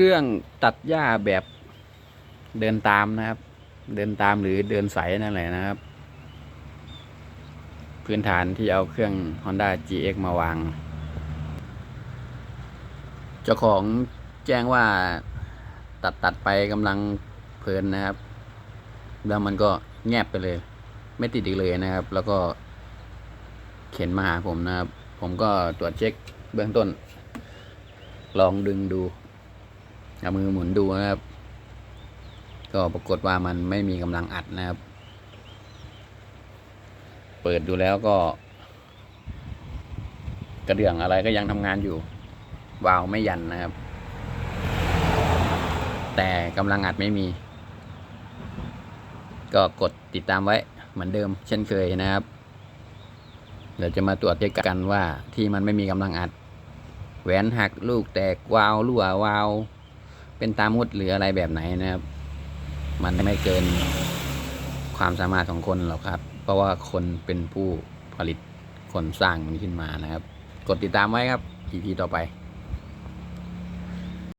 เครื่องตัดหญ้าแบบเดินตามนะครับ เดินตามหรือเดินสายนั่นแหละนะครับ พื้นฐานที่เอาเครื่อง Honda GX มาวาง เจ้าของแจ้งว่าตัดตัดไปกำลังเพลินนะครับ แล้วมันก็แงบไปเลย ไม่ติดอีกเลยนะครับ แล้วก็เข็นมาหาผมนะครับ ผมก็ตรวจเช็คเบื้องต้น ลองดึงดู เอามือหมุนดูนะครับ ก็ปรากฏว่ามันไม่มีกำลังอัดนะครับ เปิดดูแล้วก็ กระเดื่องอะไรก็ยังทำงานอยู่ วาล์วไม่ยันนะครับ แต่กำลังอัดไม่มี ก็กดติดตามไว้เหมือนเดิม เช่นเคยนะครับ เดี๋ยวจะมาตรวจเช็คกันว่าที่มันไม่มีกำลังอัด แหวนหักลูกแตกวาล์วรั่ววาล์ว เป็นตามุดหรืออะไรแบบไหนนะครับ มันไม่เกินความสามารถของคนหรอกครับ เพราะว่าคนเป็นผู้ผลิตคนสร้างมันขึ้นมานะครับ กดติดตามไว้ครับ EP ต่อไป